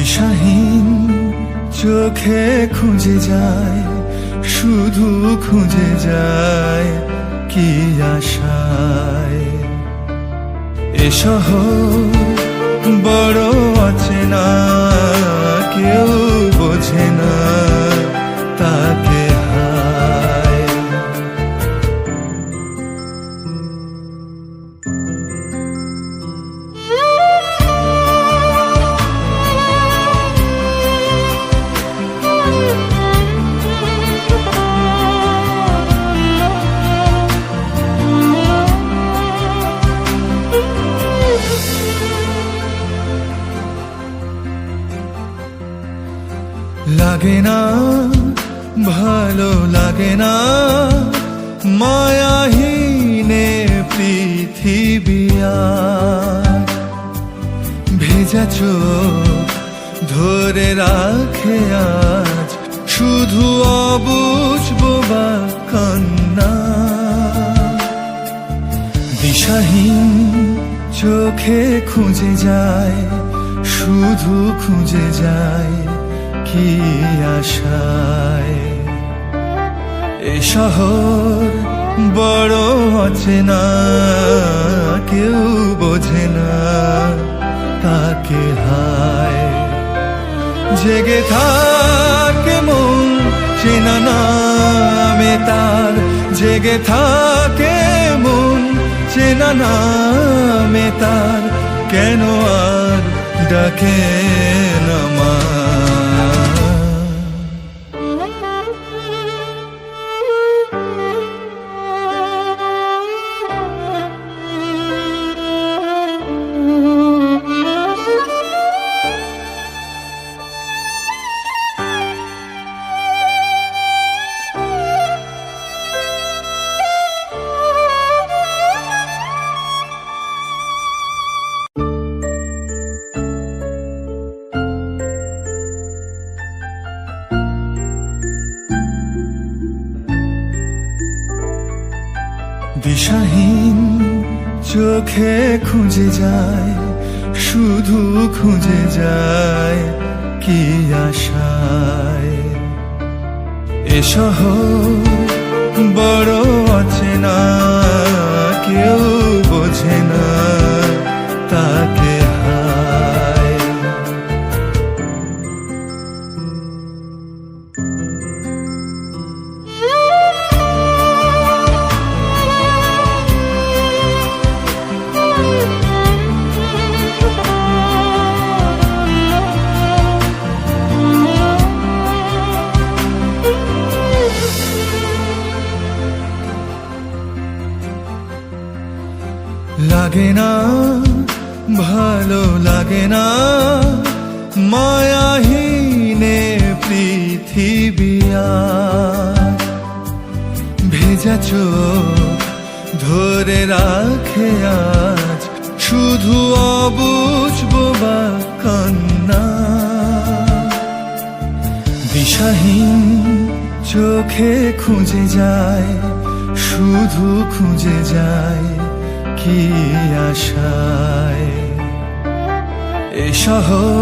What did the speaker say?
দিশাহীন চোখে খুঁজে যায় শুধু খুঁজে যায় কি আশায়। এসহ বড় আছে লাগে না, ভালো লাগে না, মায়াহীনে পৃথিবী আর। ভেজা ধরে রাখে আজ, শুধু অবুঝবো বা কান্না দিশাহীন চোখে খুঁজে যায়, শুধু খুঁজে যায় কি আশায়। এ শহর বড় অচেনা, কেউ বোঝে না তাকে হায়। জেগে থাকে মন চেনা নামে তার, জেগে থাকে চেনা নামে তার কেন আর ডাকে? দিশাহীন চোখে খুঁজে যায় শুধু খুঁজে যায় কি আশায়। এ শহর লাগে না, ভালো লাগে না। মায়াহীনে পৃথিবী আর। ভেজা চোখ ধরে রাখে আজ, শুধু অবুঝবো বা কান্না। দিশাহীন চোখে খুঁজে যায়, শুধু খুঁজে যায়। কি আশায় এ শহর